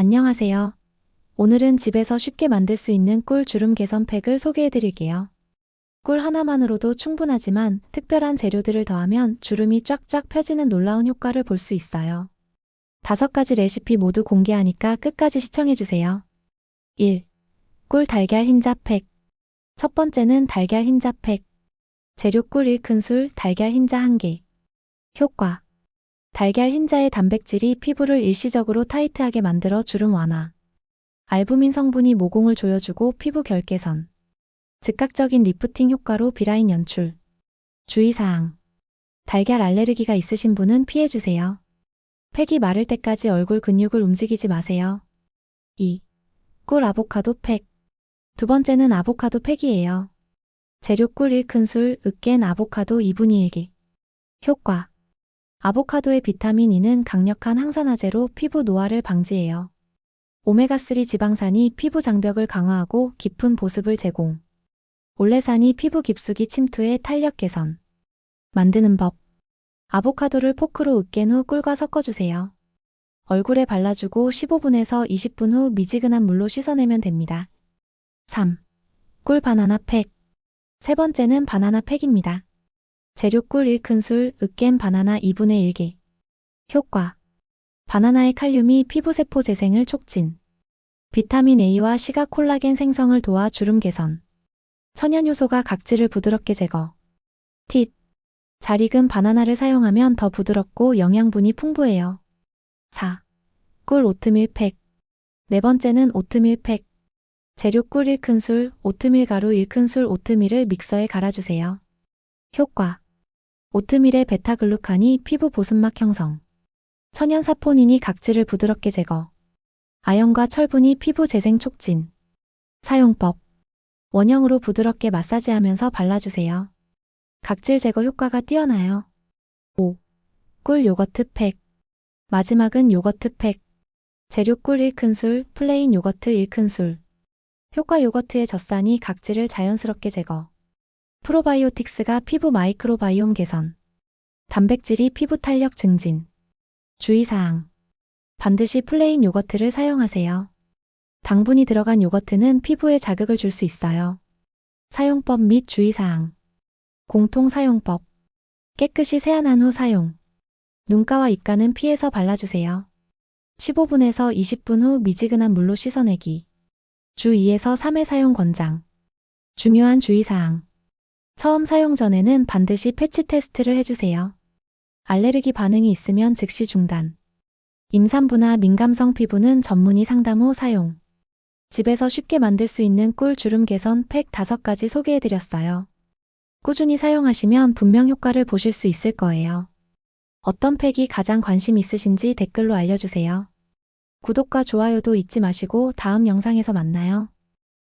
안녕하세요. 오늘은 집에서 쉽게 만들 수 있는 꿀 주름 개선 팩을 소개해 드릴게요. 꿀 하나만으로도 충분하지만 특별한 재료들을 더하면 주름이 쫙쫙 펴지는 놀라운 효과를 볼 수 있어요. 다섯 가지 레시피 모두 공개하니까 끝까지 시청해 주세요. 1. 꿀 달걀 흰자 팩. 첫 번째는 달걀 흰자 팩. 재료 꿀 1큰술, 달걀 흰자 1개. 효과. 달걀 흰자의 단백질이 피부를 일시적으로 타이트하게 만들어 주름 완화. 알부민 성분이 모공을 조여주고 피부 결 개선. 즉각적인 리프팅 효과로 비라인 연출. 주의사항. 달걀 알레르기가 있으신 분은 피해주세요. 팩이 마를 때까지 얼굴 근육을 움직이지 마세요. 2. 꿀 아보카도 팩. 두 번째는 아보카도 팩이에요. 재료 꿀 1큰술, 으깬 아보카도 2분의 1개. 효과. 아보카도의 비타민 E는 강력한 항산화제로 피부 노화를 방지해요. 오메가3 지방산이 피부 장벽을 강화하고 깊은 보습을 제공. 올레산이 피부 깊숙이 침투해 탄력 개선. 만드는 법. 아보카도를 포크로 으깬 후 꿀과 섞어주세요. 얼굴에 발라주고 15분에서 20분 후 미지근한 물로 씻어내면 됩니다. 3. 꿀 바나나 팩. 세 번째는 바나나 팩입니다. 재료 꿀 1큰술, 으깬 바나나 2분의 1개. 효과. 바나나의 칼륨이 피부세포 재생을 촉진. 비타민 A와 시가 콜라겐 생성을 도와 주름 개선. 천연 효소가 각질을 부드럽게 제거. 팁. 잘 익은 바나나를 사용하면 더 부드럽고 영양분이 풍부해요. 4. 꿀 오트밀 팩. 네 번째는 오트밀 팩. 재료 꿀 1큰술, 오트밀 가루 1큰술 오트밀을 믹서에 갈아주세요. 효과. 오트밀의 베타글루칸이 피부 보습막 형성. 천연 사포닌이 각질을 부드럽게 제거. 아연과 철분이 피부 재생 촉진. 사용법. 원형으로 부드럽게 마사지하면서 발라주세요. 각질 제거 효과가 뛰어나요. 5. 꿀 요거트 팩. 마지막은 요거트 팩. 재료 꿀 1큰술, 플레인 요거트 1큰술. 효과 요거트의 젖산이 각질을 자연스럽게 제거. 프로바이오틱스가 피부 마이크로바이옴 개선. 단백질이 피부 탄력 증진. 주의사항. 반드시 플레인 요거트를 사용하세요. 당분이 들어간 요거트는 피부에 자극을 줄 수 있어요. 사용법 및 주의사항. 공통 사용법. 깨끗이 세안한 후 사용. 눈가와 입가는 피해서 발라주세요. 15분에서 20분 후 미지근한 물로 씻어내기. 주 2에서 3회 사용 권장. 중요한 주의사항. 처음 사용 전에는 반드시 패치 테스트를 해주세요. 알레르기 반응이 있으면 즉시 중단. 임산부나 민감성 피부는 전문의 상담 후 사용. 집에서 쉽게 만들 수 있는 꿀 주름 개선 팩 5가지 소개해드렸어요. 꾸준히 사용하시면 분명 효과를 보실 수 있을 거예요. 어떤 팩이 가장 관심 있으신지 댓글로 알려주세요. 구독과 좋아요도 잊지 마시고 다음 영상에서 만나요.